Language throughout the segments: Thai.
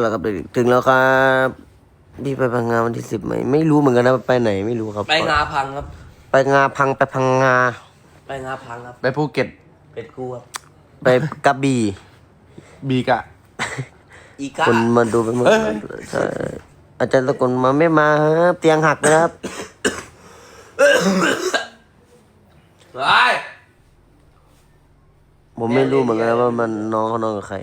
แล้วครับเด็กๆถึงแล้วครับพี่ไปพังงาวันที่สิบไหมไม่รู้เหมือนกันนะไปไหนไม่รู้ครับ ไปงาพังครับ ไปงาพังไปพังงา ไปงาพังครับ ไปภูเก็ต เป็ดกูครับ ไปกระบี่บีกะ อีกาคนมาดูไปหมดเอ้ยใช่อาจารย์ตะกนมาไม่มาครับเตียงหักนะครับเฮ้ยผมไม่รู้เหมือนกันนะว่ามันน้องเขานอนกับใคร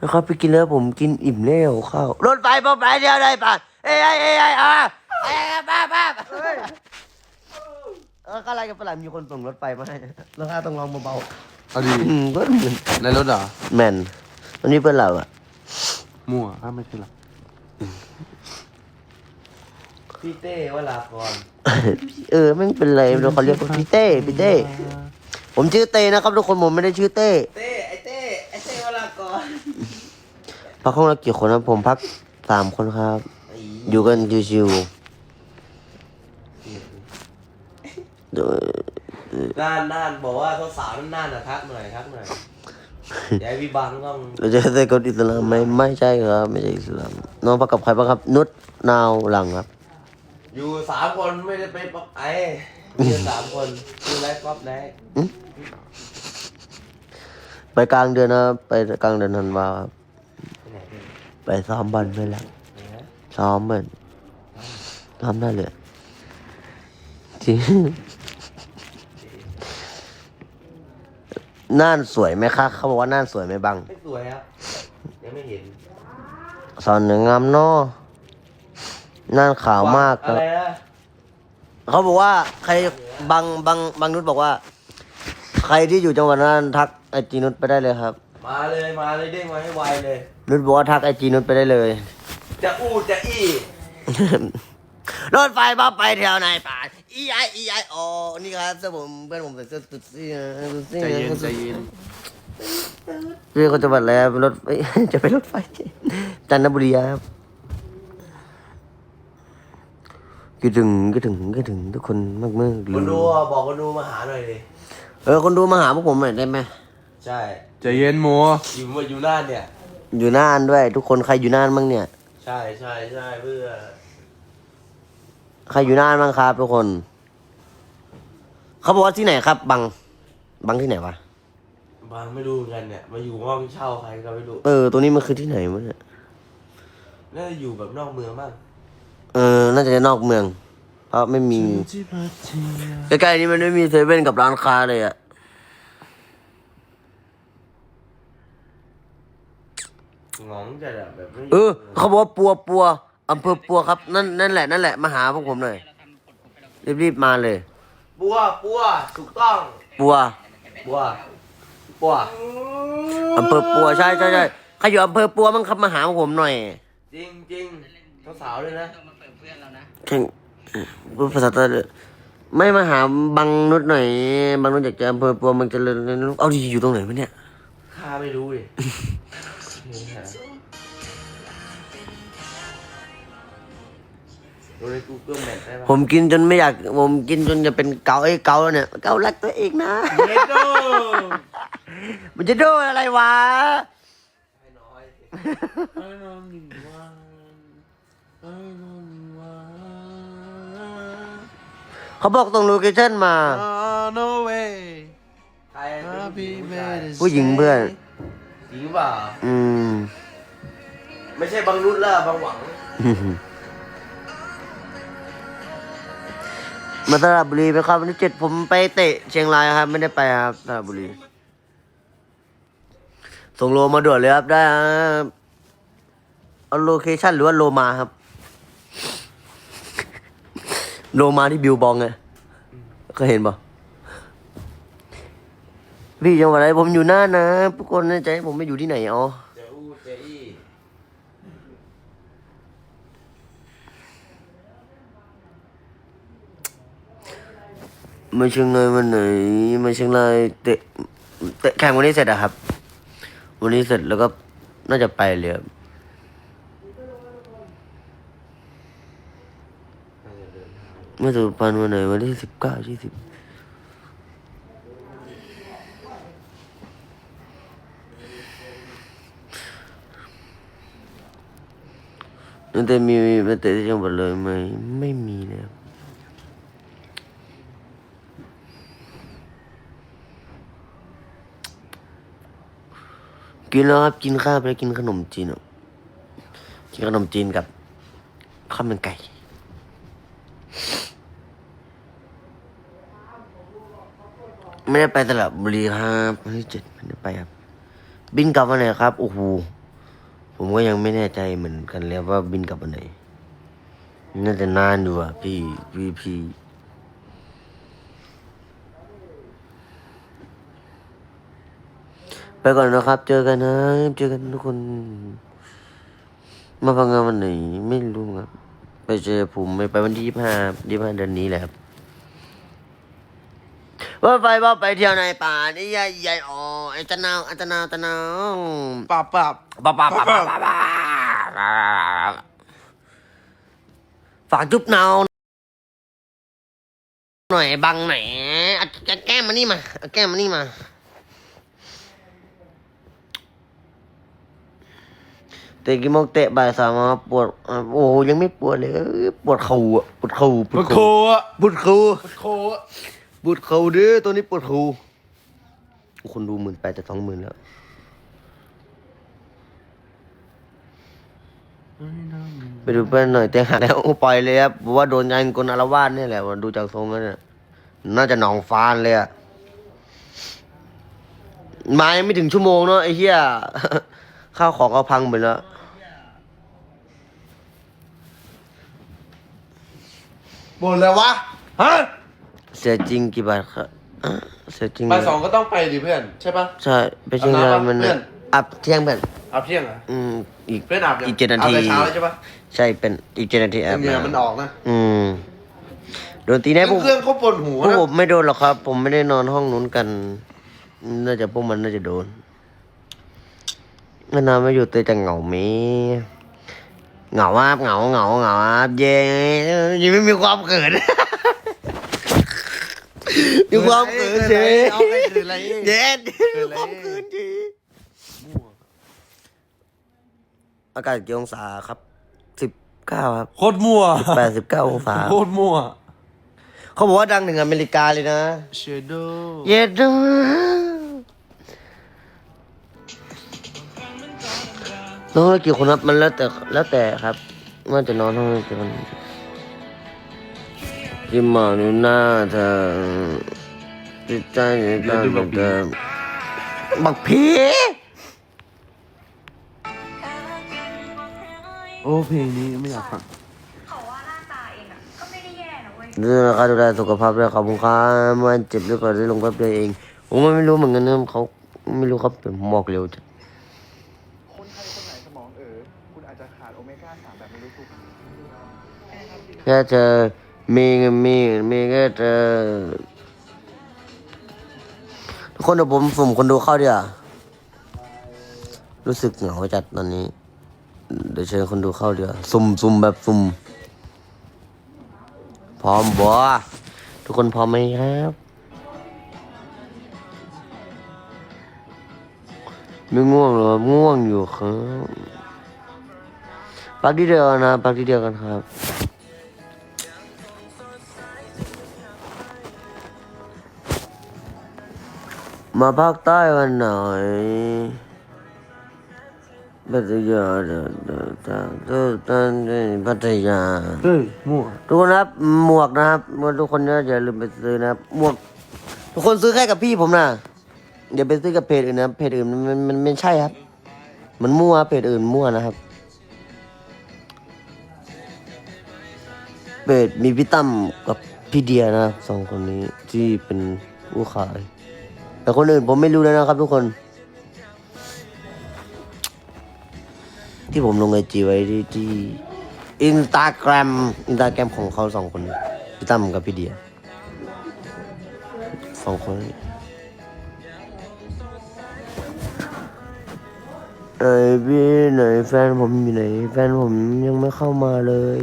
นะครับไปกินแล้วผมกินอิ่มแล้วข้าวรถไฟพอไปเดียวได้ป่ะเอ้ยเอ้ยเอ้ยอ้ยอะเอ้ยป้าป้าเออก็อะไรกับฝรั่งมีคนส่งรถไฟมาให้ราคาต้องลองเบาเอาดีๆอืมเพื่อนในรถเหรอแมนวันนี้เพื่อนเราอะมั่วถ้าไม่ใช่หรอพี่เต้วลากรเออไม่เป็นไรเราเขาเรียกว่าพี่เต้พี่เต้ ผมชื่อเต้นะครับทุกคนผมไม่ได้ชื่อเต้ เต้ไอเต้ไอเต้วลากร พักห้องละกี่คนนะผมพักสามคนครับ อยู่กันชิวๆเดี๋ยวน่านน่านบอกว่าสาวๆน่านๆนะทักหน่อยทักหน่อยยายพี่บังต้องเราจะได้กฎอิสลามไหมไม่ใช่ครับ ไม่ใช่อิสลามน้องพักกับใครบ้างครับ นุชนาวหลังครับ อยู่สามคนไม่ได้ไปป๊อปไอมีสามคนคือไรป๊อปไหนไปกลางเดือนนะครับไปกลางเดือนธันวาครับ ไปซ้อมบอลไปแล้ว ซ้อมบอลซ้อมได้เลยจริงน่านสวยไหมคะ เขาบอกว่าน่านสวยไหมบัง ไม่สวยครับยังไม่เห็นสอนเหนืองามเนอน่านขาวมากคอะรับ ไรนะเขาบอกว่าใครบางบางบางนุชบอกว่า ใครที่อยู่จังหวัดน่านทักไอจีนุชไปได้เลยครับ มาเลยมาเลยเด้งมาให้ไวเลย นุชบอกว่าทักไอจีนุชไปได้เลย จะอู้จะอี้ รถไฟมาไปแถวไหนป่านอีไออีไอโอนี่ครับเสื้อผมเพื่อนผมใส่เสื้อตุ๊ดซี่นะตุ๊ดซี่ใจเย็นนะใจเย็นเรื่องคนจังหวัดแล้วเป็นรถเอ้ยจะไปรถไฟจันทบุรีครับคิดถึงคิดถึงคิดถึงทุกคนมากมากๆเลคนยดูอะบอกคนดูมาหาหน่อยดิเออคนดูมาหาพวกผมหน่อยได้ไหมใช่ใจเย็นหมูอยู่มาอยู่น่านเนี่ย อยู่น่านด้วย ทุกคนใครอยู่น่านบ้างเนี่ย ใช่ใช่ใช่เพื่อใครอยู่น่านบ้างครับ ทุกคน เขาบอกว่าที่ไหนครับ บัง บังที่ไหนวะบางไม่รู้เหมือนกันเนี่ย มาอยู่ห้องเช่าใครก็ไม่รู้เออ ตัวนี้มันคือที่ไหนวะเนี่ยน่าจะอยู่แบบนอกเมืองบ้างเออ น่าจะนอกเมือง เพราะไม่มี ใกล้ๆนี้มันไม่มีเซเว่นกับร้านค้าเลยอะ งองจะแบบไม่เออเขาบอกว่าปัวปัวอำเภอปัวครับนั่นนั่นแหละนั่นแหละมาหาพวกผมหน่อยรีบๆมาเลยปัวปัวถูกต้องปัวปัวปัวอำเภอปัวใช่ใช่ใช่ใครอยู่อำเภอปัวมั้งครับมาหาพวกผมหน่อยจริงจริงสาวๆด้วยนะแข่งพูดภาษาใต้เลยไม่มาหาบังนุชหน่อยบังนุชอยากจะอำเภอปัวมันเจะเริญเอาดีอยู่ตรงไหนวะเนี่ยข้าไม่รู้ ดิดูใน Google Map ได้ปะผมกินจนไม่อยาก ผมกินจนจะเป็นเกาไอ้ยเกาแล้วเนี่ย เการักตัวเองนะ เยโดมันจะโดนอะไรวะ ให้น้อยเขาบอกตรงโลเคชั่นมาโนเวใครเป็นผู้หญิงผู้ชาย ผู้หญิงเพื่อนจ ริงเปล่าอืม ไม่ใช่บางรุ่นละบางหวัง มาสระบุรีไปครับวันที่เจ็ดผมไปเตะเชียงรายครับ ไม่ได้ไปครับสระบุรี ส่งโลมาด่วนเลยครับได้ครับเอาโลเคชั่นหรือว่าโลมาครับ โลมาที่บิวบองไงเคยเห็นปะ พี่จังหวัดอะไรผมอยู่หน้านะทุกคนแน่ใจผมไม่อยู่ที่ไหนอ๋อเจอูเจอีมาเชียงรายวันไหนมาเชียงรายเตะเตะแข่งวันนี้เสร็จอะครับ วันนี้เสร็จแล้วก็น่าจะไปเลยครับน่าจะเดินทางเมื่อสุพรรณวันไหนวันที่สิบเก้ายี่สิบ มันแต่มีมันแต่ที่จังหวัดเลยไหมไม่มีนะครับกินแล้วครับกินข้าวไปกินขนมจีนอะกินขนมจีนกับข้าวมันไก่ไม่ได้ไปตลาดบุรีครับวันที่เจ็ดไม่ได้ไปครับ บินกลับวันไหนครับโอ้โห ผมก็ยังไม่แน่ใจเหมือนกันแล้วว่าบินกลับวันไหนน่าจะนานอยู่อะพี่พี่พี่ไปก่อนนะครับ เจอกันนะ เจอกันทุกคน มาฟังงานวันไหน ไม่รู้ครับ ไปเจอผมไปไปวันที่ยี่ห้ายี่ห้าเดือนนี้แหละครับว่าไปว่าไปเที่ยวในป่านี่ยายยายอ๋อ ไอ้ตะนาวไอ้ตะนาวตะนาวปับปับป้าป้าป้าป้าป้าฝากจุ๊บนาวหน่อยบังไหนอยเอาเอาแก้มมานี่มาเอาแก้มมานี่มาเตะกี่โมงเตะบ่ายสามมาปวดอะโอ้โหยังไม่ปวดเลยเอ้ยปวดเข่าอะปวดเข่าปวมัดนโคเข่าอะปวดเข่ามันโคอะปวดเข่าเด้อตัวนี้ปวดเข่า คนดูหมื่นแปดจะสองหมื่นแล้วไปดูเพื่อนหน่อยเตียงหักแล้วปล่อยเลยครับบอกว่าโดนยายกลอารวาสเนี่ยแหละดูจากทรงแล้วเนี่ยน่าจะหนองฟานเลยอะมายังไม่ถึงชั่วโมงเนาะไอ้เหี้ยข้าวของก็พังหมดแล้วบ่นแล้ววะฮะเสียจริงกี่บาทครับอะ เสียจริงบ่ายสองก็ต้องไปดิเพื่อน ใช่ปะ ใช่ไปเชียงรายอาบน้ำปะมันเพื่อน อับเที่ยงเพื่อนอาบเที่ยงเหรออืมอีกเพื่อนอาบยังอีกเจ็ดนาทีอาบแต่เช้าเลยใช่ปะใช่เป็นอีกเจ็ดนาทีแอบเหงื่อมามันออกนะอืมโดนตีแน่พวกเครื่องเขาปวดหัวพวกนะผมไม่โดนหรอกครับ ผมไม่ได้นอนห้องนู้นกันน่าจะพวกมันน่าจะโดนนานๆไม่อยู่เตยจะเหงาไหมเหงาว่าเหงาเหงาเหงาว่าเย้ยังไม่มีความเกิด มีความเกิดเฉยเอาไปคืนอะไรอีกเย็นเกิมีดอะไรความเกิดเฉยอากาศกี่องศาครับสิบเก้าครับโคตรมั่วแปดสิบเก้าองศาโคตรมั่ว เขาบอกว่าดังถึงอเมริกาเลยนะเชโดเย็ดดูน้องละกี่คนครับ มันแล้วแต่แล้วแต่ครับว่าจะนอนห้องกี่คน จิมหมอนูหน้าเธอจิตใจในตาเดิมบักพีโอ้เพลงนี้ไม่อยากฟังเขาว่าหน้าตาเองอะก็ไม่ได้แย่นะเว้ยเรื่องราคาดูแลสุขภาพด้วยขอบคุณครับมันเจ็บหรือเปล่าได้ลงแป๊บเดียวเองผมก็ไม่รู้เหมือนกันนะเขาไม่รู้ครับผมบอกเร็วจังคนไทยคนไหนสมองเอ๋อคุณอาจจะขาดโอเมก้าสามแบบไม่รู้ตัวแค่เจอมี เงินมีมีแค่เจอทุกคนเดี๋ยวผมสุ่มคนดูเข้าดีกว่ารู้สึกเหงาจัดตอนนี้ เดี๋ยวเชิญคนดูเข้าดีกว่าสุ่มสุ่มแบบสุ่มพร้อมบ่ทุกคนพร้อมไหมครับไม่ง่วงหรอง่วงอยู่ครับ ปักที่เดียวนนะปักที่เดียวกันครับ มาภาคใต้กันหน่อยพัทยาเดินเดินทางเดินทางเดินพัทยาเฮ้ยมั่วทุกคนครับหมวกนะครับหมวกทุกคนนะอย่าลืมไปซื้อนะครับหมวก ทุกคนซื้อแค่กับพี่ผมนะอย่าไปซื้อกับเพจอื่นนะเพจอื่นมันมันไม่ใช่ครับ มันมั่วเพจอื่นมั่วนะครับเพจมีพี่ตั้มกับพี่เดียนะครับสองคนนี้ที่เป็นผู้ขาย แต่คนอื่นผมไม่รู้แล้วนะครับทุกคน ที่ผมลงไอจีไว้ที่ที่อินสตาแกรมอินสตาแกรมของเขาสองคนพี่ตั้มกับพี่เดียสองคนไหนพี่ไหนแฟนผมอยู่ไหน แฟนผมยังไม่เข้ามาเลย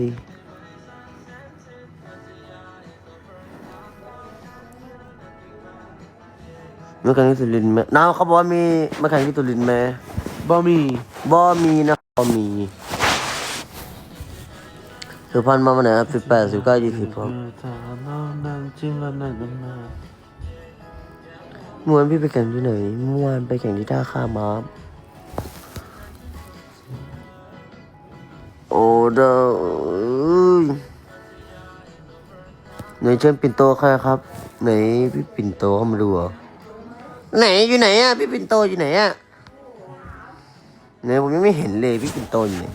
มื่อครั้งที่สุรินทร์ไหมน้าเขาบอกว่ามีเมื่อครั้งที่สุรินทร์ไหมบะหมี่บ่มีนะบ่มีสุพรรณมาวันไหนครับสิบแปดสิบเก้ายี่สิบครับเธอน้องนั่งจิ้มแล้วนั่งกันมาเมื่อวานพี่ไปแข่งที่ไหนเมื่อวานไปแข่งที่ท่าข้ามมาครับโอ้เด้อไหนเชิญปิ่นโตใครครับ ไหนพี่ปิ่นโตเข้ามาดูเหรอ ไหนอยู่ไหนอะพี่ปิ่นโตอยู่ไหนอะไหนผมยังไม่เห็นเลยพี่ปิ่นโตอยู่ไหน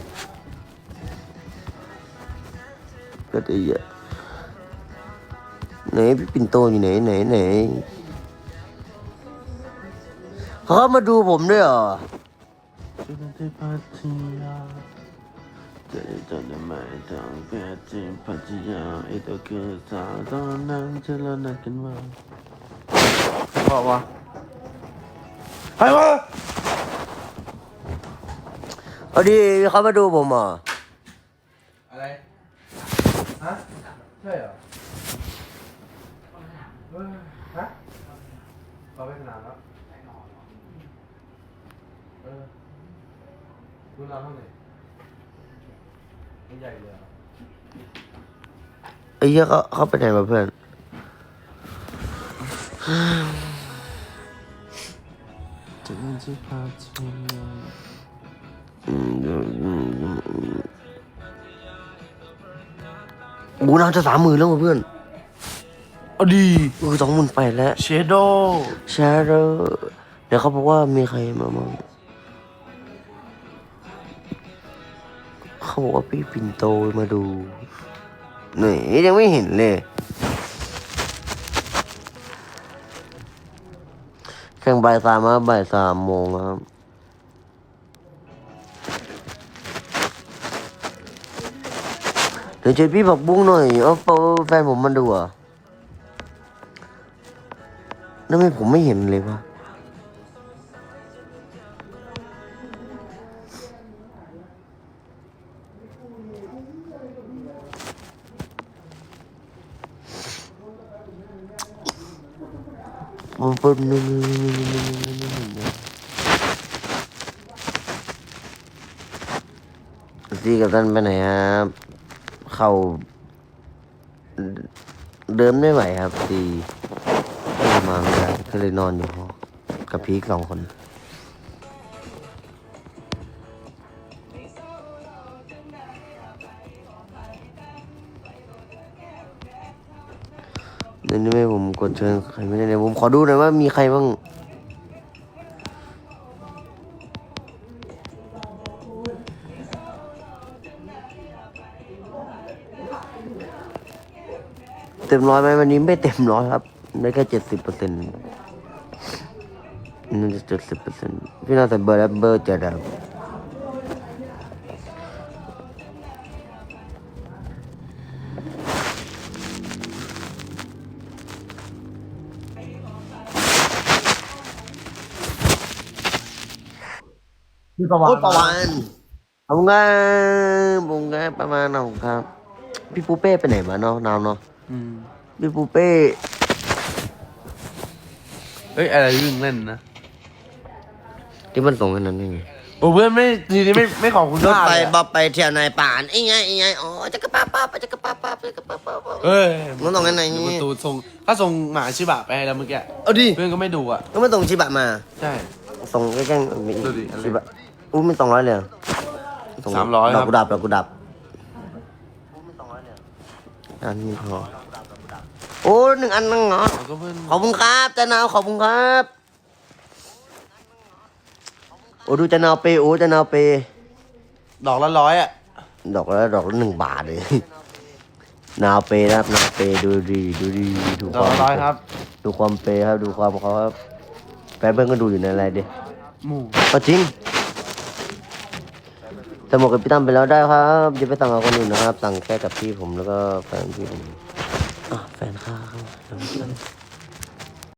ก็ได้อะไหนพี่ปิ่นโตอยู่ไหนไหนไหนเขาเข้ามาดูผมด้วยเหรอจะได้ที่พัทยาจะได้จำได้ไหมทางแค่ที่พัทยาไอ้ตัวคือสาวตอนนั่งจิ้มแล้วนั่งกันมาบอกว่าใครวะเอาดีเขามาดูผมเหรออะไร ฮะ ใช่เหรอเฮ้ยฮะเราไปนานแล้ว เออคุณนอนห้องไหนไม่ใหญ่เลยเหรอไอ้เหี้ยเขาเขาไปไหนมาเพื่อน จะได้ที่พัทยาอืมอืมอืมอืมอืมโอ้น้ำจะสามหมื่นแล้วว่ะเพื่อน เอาดีเออสองหมื่นแปดแล้วเชโดแชร์เดอร์เดี๋ยวเขาบอกว่ามีใครมาบ้างเขาบอกว่าพี่ปิ่นโตมาดูนี่ยังไม่เห็นเลย ข่งบ่ายสามครับบ่ายสามโมงครับ เดี๋ยวช่วยพี่ผักบุ้งหน่อยเออแฟนผมมันดูอะแล้วทำไมผมไม่เห็นเลยวะ มันเป็นซีกับท่านไปไหนครับ เข่าเดินไม่ไหวครับซีก็เลยมาไม่ได้ก็เลยนอนอยู่ห้องกับพีคสองคน นี้ไม่ผมกดเชิญใครไม่ได้เลยผมขอดูหน่อยว่ามีใครบ้างเต็มร้อยไหมวันนี้ไม่เต็มร้อยครับ ได้แค่เจ็ดสิบเปอร์เซ็นต์น่าจะเจ็ดสิบเปอร์เซ็นต์พี่น่าจะเบอร์แล้วเบอร์เจ็ดครับ พี่ประวันประวันผมก็ผมก็ประมาณนั้นครับ พี่ปูเป้ไปไหนมาเนาะนาวเนาะอืมพี่ปูเป้เอ้ยอะไรวิ่งเล่นนะที่มันส่งกันนั้นยังไงโอ้เพื่อนไม่ทีนี้ไม่ไม่ขอบคุณรถมากไปเลยบอะอไปเที่ยวในป่านไอ้ไงไอ้ไงอ๋อจะกระป้าป้าไปจะกระป้าป้าไปจะกระป้าป้าป้า เอ้ยมันต้องงั้นไหนเดี๋ยวประตูส่งถ้าส่งหมาชิบะไปให้แล้วเมื่อกี้เอาดิเพื่อนก็ไม่ดูอะก็ไม่ส่งชิบะมา ใช่ ส่งใกล้ๆดูดิอะไร ชิบะ อู้ไม่สองร้อยเลยเหรอส่สามร้อยดคอรักบกูดับดอกกูดับอันนี้พอโอ้หนึ่งอันนั่งเหรอ แล้วก็เพื่อนขอบคุณครับจันนาวขอบคุณครับโอ้ดูจันนาวเปย์โอ้จันนาวเปย์ดอกละร้อยอะดอกละดอกละหนึ่งบาทเลยนาวเปย์นะครับนาวเปย์ดูดีดูดีดูดอกละร้อยครับ ดูความเปย์ครับดูความเขาครับแฟนเพื่อนก็ดูอยู่ในอะไรดิหมูก็จริง สมุดกับพี่ตั้มไปแล้วได้ครับอย่าไปสั่งกับคนอื่นนะครับ สั่งแค่กับพี่ผมแล้วก็แฟนพี่ผมอะแฟนข้าครับ